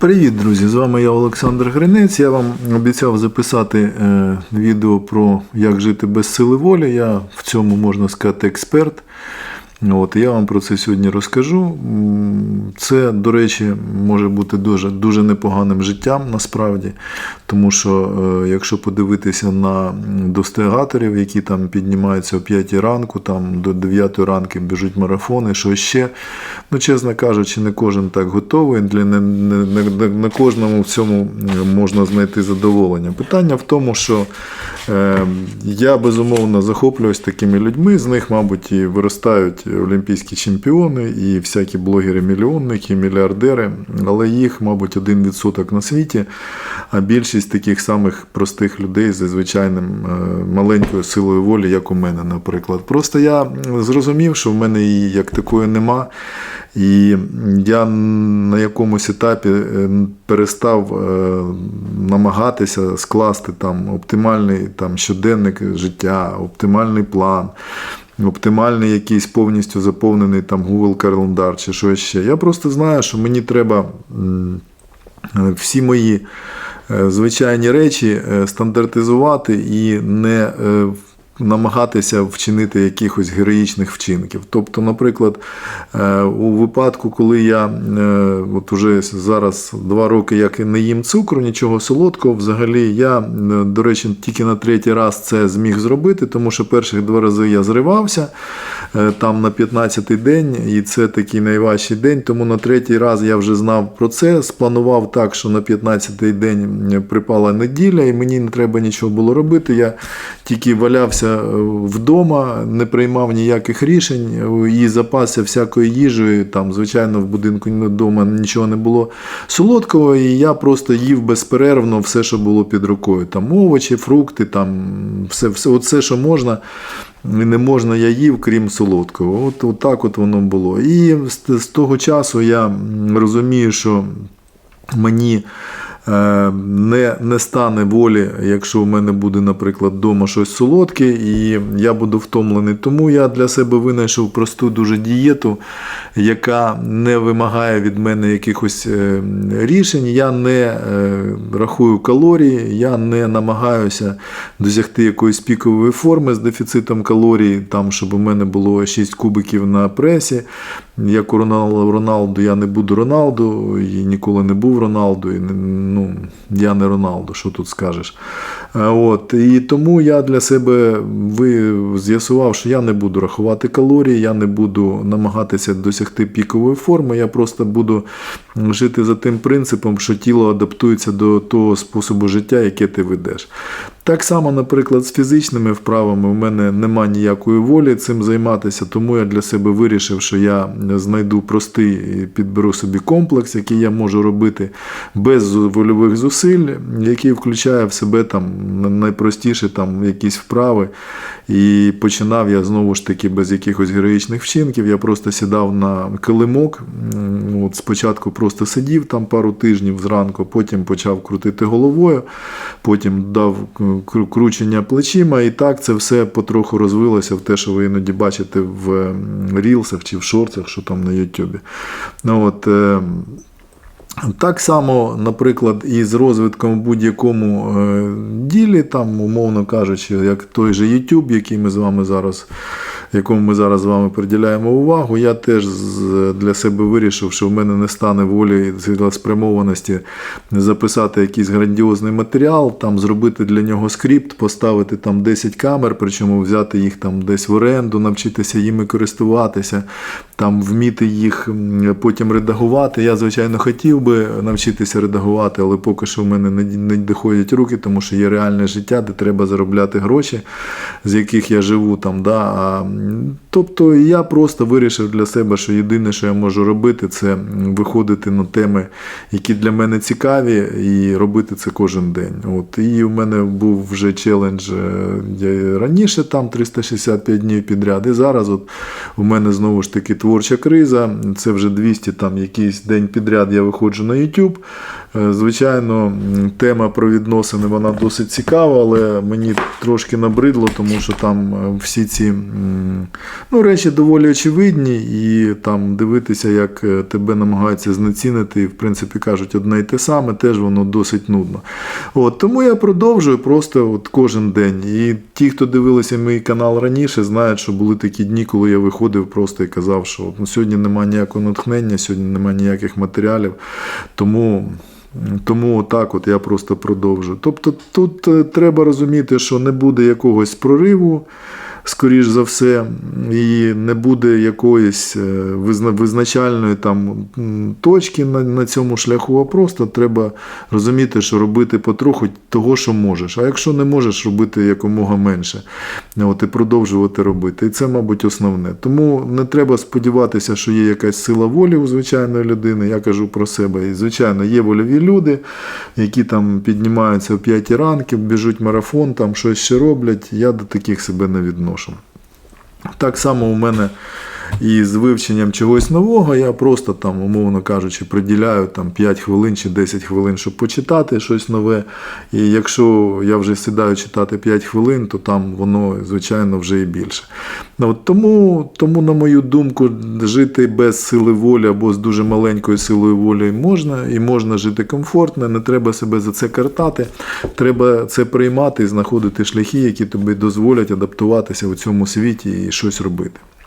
Привіт, друзі! З вами я Олександр Гринець. Я вам обіцяв записати е, відео про як жити без сили волі. Я в цьому можна сказати експерт. От, я вам про це сьогодні розкажу. Це, до речі, може бути дуже, дуже непоганим життям насправді, тому що е, якщо подивитися на достигаторів, які там піднімаються о 5 ранку, там до 9 ранку біжуть марафони, що ще, ну чесно кажучи, не кожен так готовий. Для не, не, не, не кожному в цьому можна знайти задоволення. Питання в тому, що е, я безумовно захоплююсь такими людьми, з них, мабуть, і виростають олімпійські чемпіони, і всякі блогери-мільйонники, мільярдери, але їх, мабуть, один відсоток на світі, а більшість таких самих простих людей зі звичайним е, маленькою силою волі, як у мене, наприклад. Просто я зрозумів, що в мене її як такої нема. І я на якомусь етапі е, перестав е, намагатися скласти там оптимальний там, щоденник життя, оптимальний план. Оптимальний якийсь повністю заповнений там Google календар чи що ще. Я просто знаю, що мені треба е, всі мої е, звичайні речі е, стандартизувати і не е, намагатися вчинити якихось героїчних вчинків. Тобто, наприклад, е, у випадку, коли я е, от уже зараз два роки як не їм цукру, нічого солодкого, взагалі я, е, до речі, тільки на третій раз це зміг зробити, тому що перших два рази я зривався там на 15-й день, і це такий найважчий день. Тому на третій раз я вже знав про це, спланував так, що на 15-й день припала неділя, і мені не треба нічого було робити. Я тільки валявся вдома, не приймав ніяких рішень і запасся всякою їжею. Там, звичайно, в будинку вдома нічого не було солодкого, і я просто їв безперервно все, що було під рукою. Там овочі, фрукти, там все, все, от що можна. І не можна я їв, крім солодкого. От, от так от воно було. І з, з того часу я розумію, що мені е, не, не стане волі, якщо в мене буде, наприклад, вдома щось солодке, і я буду втомлений. Тому я для себе винайшов просту дуже дієту, яка не вимагає від мене якихось е, рішень. Я не е, рахую калорії, я не намагаюся досягти якоїсь пікової форми з дефіцитом калорій, там, щоб у мене було 6 кубиків на пресі. Як у Роналду я не буду Роналду, і ніколи не був Роналду. І, не- ну, я не Роналду, що тут скажеш. Е, От, і тому я для себе з'ясував, що я не буду рахувати калорії, я не буду намагатися досягти пікової форми. Я просто буду жити за тим принципом, що тіло адаптується до того способу життя, яке ти ведеш. Так само, наприклад, з фізичними вправами в мене нема ніякої волі цим займатися, тому я для себе вирішив, що я знайду простий і підберу собі комплекс, який я можу робити без вольових зусиль, який включає в себе там найпростіше там якісь вправи. І починав я знову ж таки без якихось героїчних вчинків. Я просто сідав на килимок. От спочатку просто сидів там пару тижнів зранку, потім почав крутити головою, потім дав кручення плечима, і так це все потроху розвилося в те, що ви іноді бачите в рілсах чи в шорцах, що там на Ютубі. Ну, от, е, так само, наприклад, і з розвитком в будь-якому е, ділі, там, умовно кажучи, як той же YouTube, який ми з вами зараз, якому ми зараз з вами приділяємо увагу, я теж для себе вирішив, що в мене не стане волі цілеспрямованості записати якийсь грандіозний матеріал, там зробити для нього скрипт, поставити там 10 камер, причому взяти їх там десь в оренду, навчитися їми користуватися, там вміти їх потім редагувати. Я, звичайно, хотів би навчитися редагувати, але поки що в мене не, доходять руки, тому що є реальне життя, де треба заробляти гроші, з яких я живу там. Да? А, тобто я просто вирішив для себе, що єдине, що я можу робити, це виходити на теми, які для мене цікаві, і робити це кожен день. От. І у мене був вже челендж е, я раніше, там 365 днів підряд. І зараз от у мене знову ж таки творча криза. Це вже 200 там якийсь день підряд я виходжу на YouTube. Е, Звичайно, тема про відносини вона досить цікава, але мені трошки набридло, тому що там е, всі ці ну, речі доволі очевидні, і там дивитися, як е, тебе намагаються знецінити, в принципі кажуть одне й те саме, теж воно досить нудно. От, тому я продовжую просто от кожен день. І ті, хто дивилися мій канал раніше, знають, що були такі дні, коли я виходив просто і казав, що от, ну, сьогодні немає ніякого натхнення, сьогодні немає ніяких матеріалів. Тому. Тому так от я просто продовжу. Тобто тут е, треба розуміти, що не буде якогось прориву, скоріш за все, і не буде якоїсь е, визначальної там точки на, на цьому шляху, а просто треба розуміти, що робити потроху того, що можеш. А якщо не можеш робити якомога менше, от, і продовжувати робити. І це, мабуть, основне. Тому не треба сподіватися, що є якась сила волі у звичайної людини. Я кажу про себе. І, звичайно, є вольові люди, які там піднімаються о 5 ранки, біжуть марафон, там щось ще роблять. Я до таких себе не відношу. Так само у мене і з вивченням чогось нового, я просто там, умовно кажучи, приділяю там 5 хвилин чи 10 хвилин, щоб почитати щось нове. І якщо я вже сідаю читати 5 хвилин, то там воно, звичайно, вже і більше. Ну, от тому, тому, на мою думку, жити без сили волі або з дуже маленькою силою волі можна, і можна жити комфортно, не треба себе за це картати. Треба це приймати і знаходити шляхи, які тобі дозволять адаптуватися у цьому світі і щось робити.